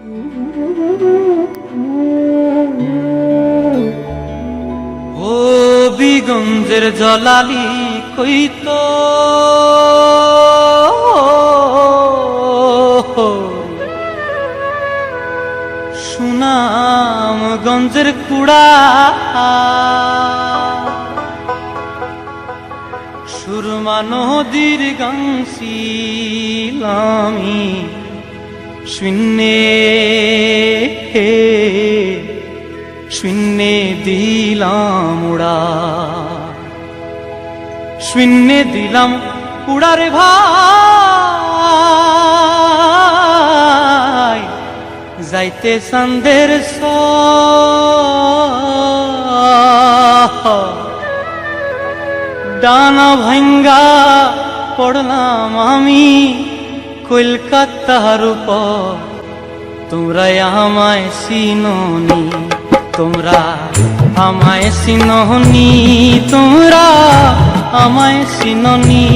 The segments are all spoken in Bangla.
ও বিগঞ্জের জলালি কইত সুনামগঞ্জের কুড়া সুরমা নদীর গাংশিলামি শূন্যে হে শূন্যে দিলাম উড়া শূন্যে দিলাম উড়ারে ভাই, যাইতে সন্দের ডানা ভাঙ্গা পড়লাম আমি। কলকাতার তোমরা আমায় সিননি তোমরা আমায় সিননি তোমরা আমায় সিননি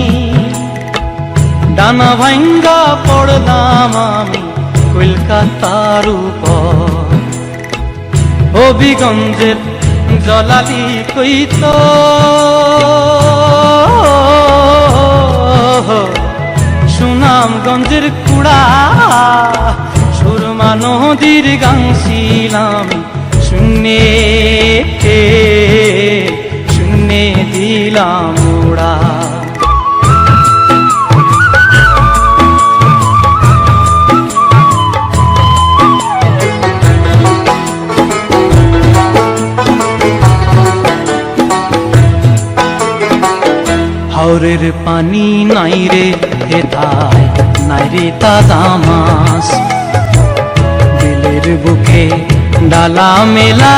ডানা ভাঙ্গা পড়লাম আমি কলকাতার উপর। জলালি কইত সুনামগঞ্জের কুড়া সুরমা নদীর গাংছিলাম শূন্যে শূন্যে দিলাম। হাওরের পানি নাই রে হেথায় নাই রে তাজা মাছ। দিলের বুকে ডালা মেলা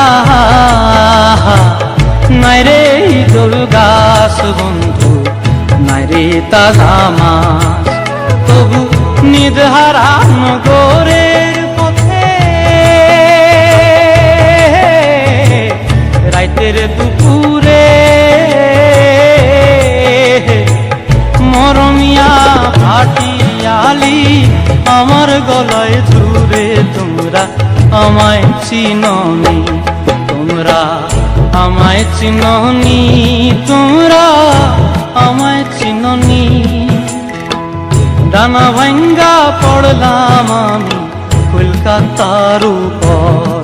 নাই রে দোল গাছ বন্ধু, নাই রে তাজা মাছ। তবু নিদহারা নগরের পথে রাইতের দুপুরে আমার গলায় ধরে তোমরা আমায় চিননি, তোমরা আমায় চিননি, তোমরা আমায় চিননি। ডানা ভাঙ্গা পড়লাম আমি কলকাতার উপর।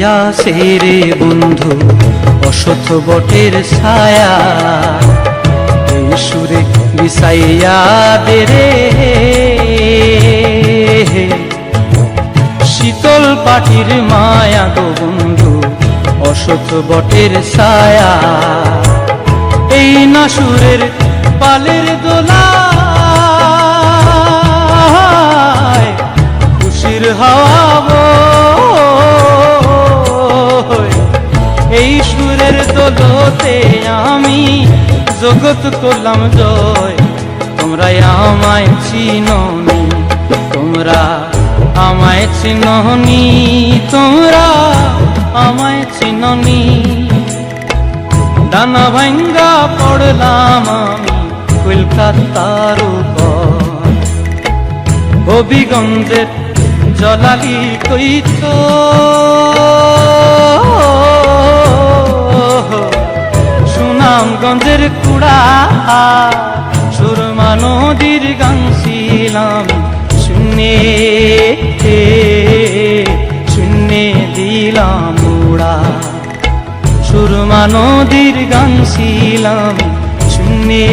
আসে রে বন্ধু অসথ বটের ছায়া। সুরে বিষাইয়া দে রে। শীতল পাটির মায়া গো বন্ধু অসথ বটের ছায়া। এই না সুরের পালের দোলা। খুশির হাওয়া দোলতে আমি। জগৎ করলাম জয় তোমরা আমায় চিননি, তোমরা আমায় চিননি, তোমরা আমায় চিননি। ডানা ভাঙ্গা পড়লাম আমি কলকাতার উপর। হবিগঞ্জের জলালি কইত সুনামগঞ্জের কুড়া সুরমা নদীর গাংছিলাম শুনে শুনে দিলাম উড়া। সুরমা নদীর গান ছিলাম শুনে